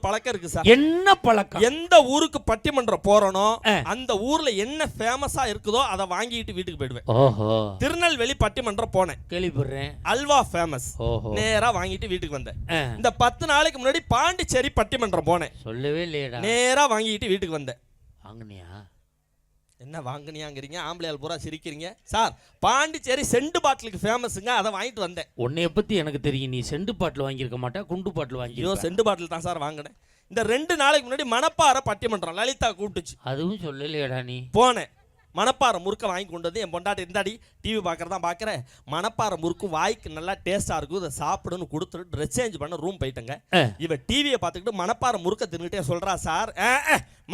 பழக்கம் இருக்கு சார். என்ன பழக்கம்? எந்த ஊருக்கு பட்டிமன்றம் போறனோ. அந்த ஊர்ல என்ன ஃபேமஸா இருக்குதோ அதை வாங்கிட்டு வீட்டுக்கு போயிடுவேன். திருநெல்வேலி பட்டிமன்றம் போனேன். கேள்விப்படுறேன். அல்வா ஃபேமஸ் நேரா வாங்கிட்டு வீட்டுக்கு வந்தேன். இந்த பத்து நாளைக்கு முன்னாடி பாண்டிச்சேரி பட்டிமன்றம் போனேன். சொல்லவே இல்லையடா. நேரா வாங்கிட்டு வீட்டுக்கு வந்தேன். வாங்குனியா? என்ன வாங்குனியாங்கிறீங்க? ஆம்பளையால் பூரா சிரிக்கிறீங்க? சார் பாண்டிச்சேரி செண்டு பாட்டிலுக்கு ஃபேமஸுங்க அதை வாங்கிட்டு வந்தேன். உன்னைய பத்தி எனக்கு தெரியும். நீ செண்டு பாட்டில் வாங்கியிருக்க மாட்டா குண்டு பாட்டில் ஐயோ வாங்கியிருக்க செண்டு பாட்டில் தான் சார் வாங்கினேன். இந்த ரெண்டு நாளைக்கு முன்னாடி மணப்பாறை பட்டிமன்றம் லலிதா கூப்பிட்டுச்சு. அதுவும் சொல்லலையடா நீ. போனேன். மணப்பாறை முறுக்க வாங்கி கொண்டு வந்து என் பொண்டாட்டி இருந்தாடி டிவி பார்க்குறதா பார்க்குறேன். மணப்பாறை முறுக்கு வாய்க்கு நல்லா டேஸ்ட்டாக இருக்கும். இதை சாப்பிடுன்னு கொடுத்துட்டு ட்ரெஸ் சேஞ்ச் பண்ண ரூம் போயிட்டேங்க. இவ டிவியை பார்த்துக்கிட்டு மணப்பாறை முறுக்க தின்னுட்டே சொல்கிறா சார்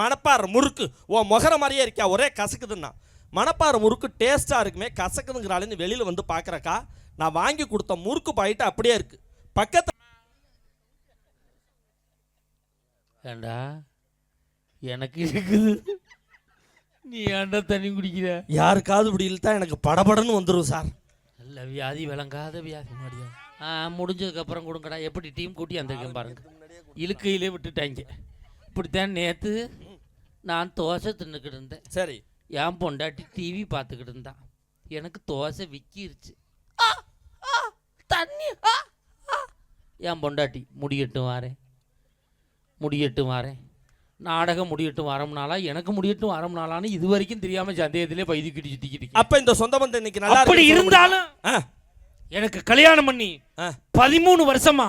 மணப்பாறை முறுக்கு. ஓ முகர மாதிரியே இருக்கியா? ஒரே கசக்குதுன்னா. மணப்பாறை முறுக்கு டேஸ்ட்டாக இருக்குமே கசக்குதுங்கிறாளேன்னு வெளியில் வந்து பார்க்குறக்கா நான் வாங்கி கொடுத்த முறுக்கு பாயிட்டு அப்படியே இருக்குது பக்கத்து ஏண்டா? எனக்கு இருக்குது. நீ ஏன்டா தண்ணி குடிக்கிற? யாருக்காவது இப்படி இழுத்தா எனக்கு படபடன்னு வந்துடும் சார். நல்ல வியாதி விளங்காத வியாதி ஆ முடிஞ்சதுக்கு அப்புறம் கொடுங்கடா. எப்படி டீம் கூட்டி வந்திருக்கேன் பாருங்க. இழுக்கையிலே விட்டுட்டாங்க. இப்படித்தான் நேற்று நான் தோசை தின்னுக்கிட்டு இருந்தேன். சரி. என் பொண்டாட்டி டிவி பார்த்துக்கிட்டு இருந்தான் எனக்கு தோசை விக்கிருச்சு. ஆ, ஆ, தண்ணி ஆ, ஆ. என் பொண்டாட்டி முடியட்டும் வாரேன். முடியட்டும் வாரேன். நாடகம் முடியட்டும் வரம்னாலா எனக்கு முடியட்டும் வரம்னாலான்னு இது வரைக்கும் தெரியாம சந்தேகத்திலே பைதிக்கிட்டு சுத்திக்கிட்டு அப்ப இந்த சொந்த பந்தம் இன்னைக்கு நல்லா அப்படி இருந்தாலும்? எனக்கு கல்யாணம் பண்ணி. பதிமூணு வருஷமா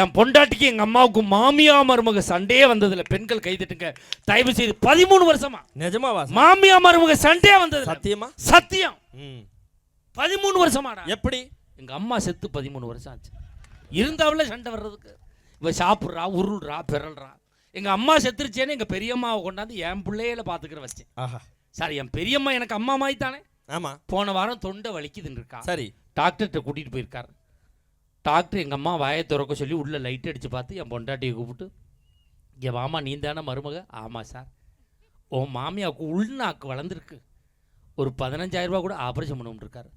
என் பொண்டாட்டிக்கு எங்க அம்மாவுக்கும் மாமியா மருமக சண்டையே வந்ததுல பெண்கள் கைதட்டுங்க. தயவு செய்து பதிமூணு வருஷமா நிஜமாவா? மாமியா மருமக சண்டையே வந்தது சத்தியமா? சத்தியம். பதிமூணு வருஷமாடா. எப்படி? எங்க அம்மா செத்து பதிமூணு வருஷம் ஆச்சு. இருந்தாவில் சண்டை வர்றதுக்கு. இவ சாப்பிட்றா உருள்றா பிறல்றா. எங்க அம்மா செத்துருச்சேன்னு எங்க பெரியம்மாவை கொண்டாந்து என் பிள்ளையில பாத்துக்கிற வச்சேன் ஆஹா. சார் என் பெரியம்மா எனக்கு அம்மா மாதிரி தானே ஆமா. போன வாரம் தொண்டை வலிக்குதுன்னு இருக்கா. சரி. டாக்டர்கிட்ட கூட்டிகிட்டு போயிருக்காரு. டாக்டர் எங்கள் அம்மா வாயை திறக்க சொல்லி உள்ளே லைட் அடித்து பார்த்து என் பொண்டாட்டியை கூப்பிட்டு இங்கே வாமா நீ தானே மருமக? ஆமாம் சார். உன் மாமியாவுக்கு உள்நாக்கு வளர்ந்துருக்கு. ஒரு 15000 ரூபாய் கூட ஆப்ரேஷன் பண்ண இருக்காரு.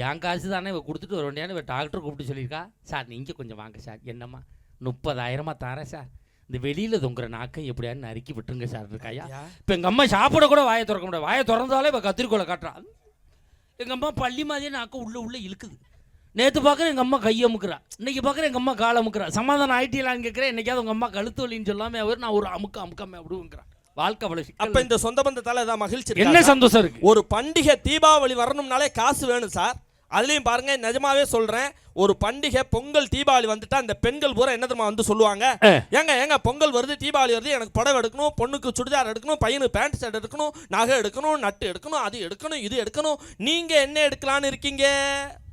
என் காசு தானே இவ கொடுத்துட்டு வர வேண்டியான்னு இவ டாக்டர் கூப்பிட்டு சொல்லியிருக்கா. சார் நீங்கள் கொஞ்சம் வாங்க சார். என்னம்மா? முப்பதாயிரமா தரேன் சார். இந்த வெளியில் தொங்குற நாக்கை எப்படியான்னு நறுக்கி விட்டுருங்க சார் இருக்காயா. இப்போ எங்கள் அம்மா சாப்பிட கூட வாயை திறக்க முடியாது. வாயை திறந்தாலே இப்போ கத்திரிக்கோலை காட்டுறான் எங்கள் அம்மா பள்ளி மாதிரியே நாக்கு உள்ள உள்ள இழுக்குது. நேற்று பார்க்குறேன் எங்கள் அம்மா கையை அமுக்குறா. இன்னைக்கு பார்க்குறேன் எங்கள் அம்மா காலை அமுக்குறா. சமாதானம் ஆயிட்டியலான்னு கேட்குறேன் என்னைக்காவது உங்கள் அம்மா கழுத்து வலின்னு சொல்லாமல் அவர் நான் ஒரு அமுக்க அமுக்காம அப்படிங்கிறான் வாழ்க்கை அவ்வளோ அப்ப இந்த சொந்த பந்தத்தால ஏதாவது மகிழ்ச்சி என்ன? சந்தோஷம் இருக்கு? ஒரு பண்டிகை தீபாவளி வரணும்னாலே காசு வேணும் சார். அதுலயும் பாருங்க நிஜமாவே சொல்றேன் ஒரு பண்டிகை பொங்கல் தீபாவளி வந்துட்டா இந்த பெண்கள் பூரா என்ன தெரியுமா வந்து சொல்லுவாங்க. ஏங்க ஏங்க பொங்கல் வருது தீபாவளி வருது எனக்கு புடவை எடுக்கணும் பொண்ணுக்கு சுடிதார் எடுக்கணும் பையனுக்கு பேண்ட் ஷர்ட் எடுக்கணும் நகை எடுக்கணும் நட்டு எடுக்கணும் அது எடுக்கணும் இது எடுக்கணும். நீங்க என்ன எடுக்கலான்னு இருக்கீங்க?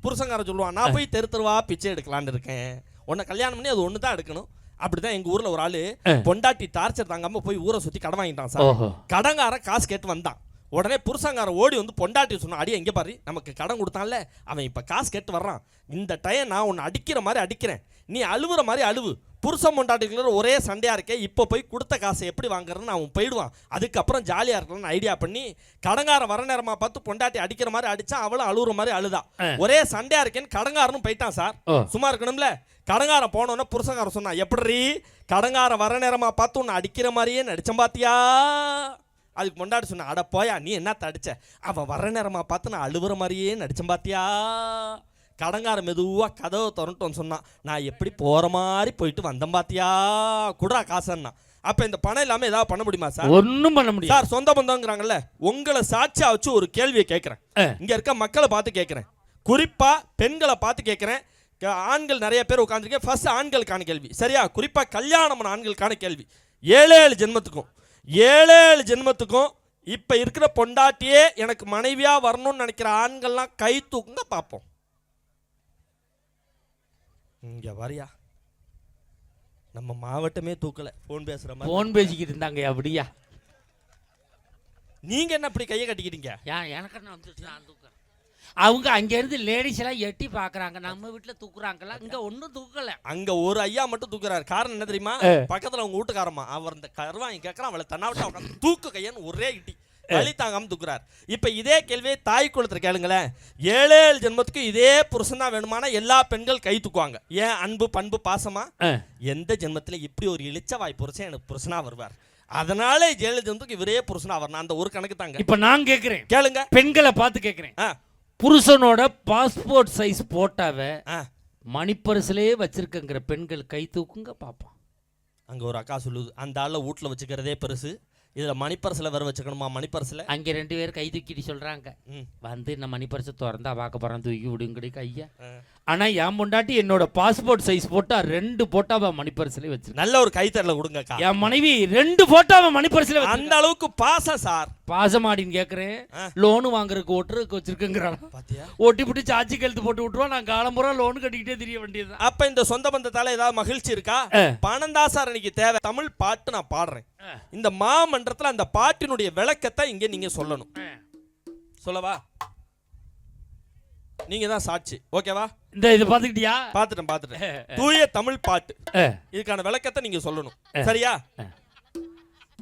புருஷங்காரன் சொல்லுவான் நான் போய் தெரு தெருவா பிச்சை எடுக்கலான்னு இருக்கேன். உன்னை கல்யாணம் பண்ணி அது ஒன்று தான் எடுக்கணும். அப்படிதான் எங்க ஊர்ல ஒரு ஆளு. பொண்டாட்டி டார்ச்சர் தாங்காம போய் ஊரை சுத்தி கடன் வாங்கிட்டான் சார். ஓஹோ. கடங்காரன் காசு கேட்டு வந்தான். உடனே புருஷங்காரன் ஓடி வந்து பொண்டாட்டி சொன்னான் அடி எங்கே பாரு நமக்கு கடன் கொடுத்தான்ல அவன் இப்போ காசு கேட்டு வர்றான். இந்த டைம் நான் உன்னை அடிக்கிற மாதிரி அடிக்கிறேன். நீ அழுவுற மாதிரி அழுவு. புருஷன் பொண்டாட்டிக்குள்ள ஒரே சண்டையாக இருக்கே இப்போ போய் கொடுத்த காசை எப்படி வாங்குறதுன்னு அவன் போயிடுவான். அதுக்கப்புறம் ஜாலியாக இருக்கலாம்னு ஐடியா பண்ணி கடங்காரன் வர நேரமாக பார்த்து பொண்டாட்டி அடிக்கிற மாதிரி அடிச்சான் அவளும் அழுவுற மாதிரி அழுதா. ஒரே சண்டையாக இருக்கேன்னு கடங்காரனும் போயிட்டான் சார். சும்மா இருக்கணும்ல. கடங்காரன் போனோன்னே புருஷங்காரன் சொன்னான் எப்படி கடங்காரன் வர நேரமா பார்த்து உன்னை அடிக்கிற மாதிரியே நடிச்சேன் பாத்தியா? அதுக்கு முன்னாடி சொன்ன அட போயா நீ என்ன அடிச்ச அவன் வர நேரமா பார்த்து நான் அழுவுற மாதிரியே நடிச்சேன் பாத்தியா? கடங்காரன் மெதுவா கதவை திறந்துட்டோன்னு சொன்னான் நான் எப்படி போற மாதிரி போயிட்டு வந்தேன் பாத்தியா? குடுறா காசுன்னா. அப்ப இந்த பணம் இல்லாம ஏதாவது பண்ண முடியுமா சார்? ஒன்றும் பண்ண முடியாது. சார் சொந்த பந்தங்கிறாங்கல்ல உங்களை சாட்சியா வச்சு ஒரு கேள்வியை கேட்குறேன். இங்க இருக்க மக்களை பார்த்து கேட்குறேன் குறிப்பா பெண்களை பார்த்து கேட்குறேன் ஆண்கள் நிறைய பேர் உட்காந்துருக்கேன் ஃபர்ஸ்ட் ஆண்களுக்கான கேள்வி. சரியா? குறிப்பா கல்யாணம் ஆண்களுக்கான கேள்வி. ஏழு ஏழு ஜென்மத்துக்கும். ஏழு ஏழு ஜென்மத்துக்கும் இப்ப இருக்கிற பொண்டாட்டியே எனக்கு மனைவியா வரணும்னு நினைக்கிற ஆண்கள்லாம் கை தூக்குங்க பார்ப்போம் இங்க வரியா? நம்ம மாவட்டமே தூக்கல. ஃபோன் பேசுற மாதிரி. ஃபோன் பேசிக்கிட்டு இருந்தாங்க அப்படியா? நீங்க என்ன இப்படி கையை கட்டிக்கிட்டீங்க? ஏன் எனக்கு என்ன வந்துட்டு நான் தூக்குறேன் அவங்க அங்கேருந்து லேடிஸ் எல்லாம் எட்டி பார்க்குறாங்க நம்ம வீட்டில் தூக்குறாங்களா இங்கே ஒன்றும் தூக்கலை. அங்க ஒரு ஐயா மட்டும் தூக்குறாரு. காரணம் என்ன தெரியுமா. பக்கத்துல அவங்க வீட்டுக்காரமா அவர் இந்த கருவாங்க கேட்கறான் அவளை தன்னாவிட்ட உட்காந்து தூக்கு கையன்னு ஒரே இட்டி. வலி தாங்காம தூக்குறார். இப்ப இதே கேள்வியை தாய் குளத்துல கேளுங்களேன். ஏழு ஏழு ஜென்மத்துக்கு இதே புருஷன் தான் வேணுமானா எல்லா பெண்கள் கை தூக்குவாங்க. ஏன் அன்பு பண்பு பாசமா. எந்த ஜென்மத்துல இப்படி ஒரு இளிச்சவாய் புருஷன் எனக்கு புருஷனா வருவார்? அதனால ஜென்மத்துக்கு இவரே புருஷனா வரணும் அந்த ஒரு கணக்கு தாங்க. இப்ப நான் கேக்குறேன். கேளுங்க. பெண்களை பார்த்து கேக்குறேன். புருஷனோட பாஸ்போர்ட் சைஸ் போட்டாவை ஆ. மணிப்பரிசிலே வச்சிருக்கங்கிற பெண்கள் கை தூக்குங்க பாப்போம். அங்க ஒரு அக்கா சொல்லுது அந்த ஆள வீட்ல வச்சுக்கிறதே பெருசு. இதுல மணிப்பரிசில் வேற வச்சுக்கணுமா? மணிப்பரிசில்? அங்க ரெண்டு பேரும் கை தூக்கிட்டு சொல்றாங்க. ம். வந்து இந்த மணிப்பரிசை திறந்தா பார்க்க போறான் தூக்கி விடுங்கடி கையா. ஆ. ஆனா என் பொண்டாட்டி என்னோட பாஸ்போர்ட் சைஸ் போட்டா ரெண்டு போட்டாவை மணிப்பரிசிலே வச்சிருக்கேன் நல்ல ஒரு கைத்தறல கொடுங்கக்கா. என் மனைவி ரெண்டு போட்டாவை மணிப்பரிசிலே அந்த அளவுக்கு பாசம் சார். பாசமாடின்னு கேக்குறேன். ஆ. லோனு வாங்குறதுக்கு ஓட்டுறதுக்கு வச்சிருக்கேங்கிறான். ஓட்டி பிடி சாச்சி கழுத்து போட்டு விட்டுருவா நான் காலம்புறா லோன் கட்டிக்கிட்டே தெரிய வேண்டியதுதான். அப்ப இந்த சொந்த பந்தத்தால ஏதாவது மகிழ்ச்சி இருக்கா. பணம் தான் சார் எனக்கு தேவை. தமிழ் பாட்டு நான் பாடுறேன். இந்த மாமன்றத்துல அந்த பாட்டினுடைய விளக்கத்தை இங்க நீங்க சொல்லணும். சொல்லவா? நீங்க தான் சாட்சி. ஓகேவா? இந்த இது பாத்துக்கிட்டியா பாத்துட்டேன் பாத்துட்டேன் தூய தமிழ் பாட்டு. இதுக்கான விளக்கத்தை நீங்க சொல்லணும். சரியா.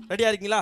ரெடியா இருக்கீங்களா.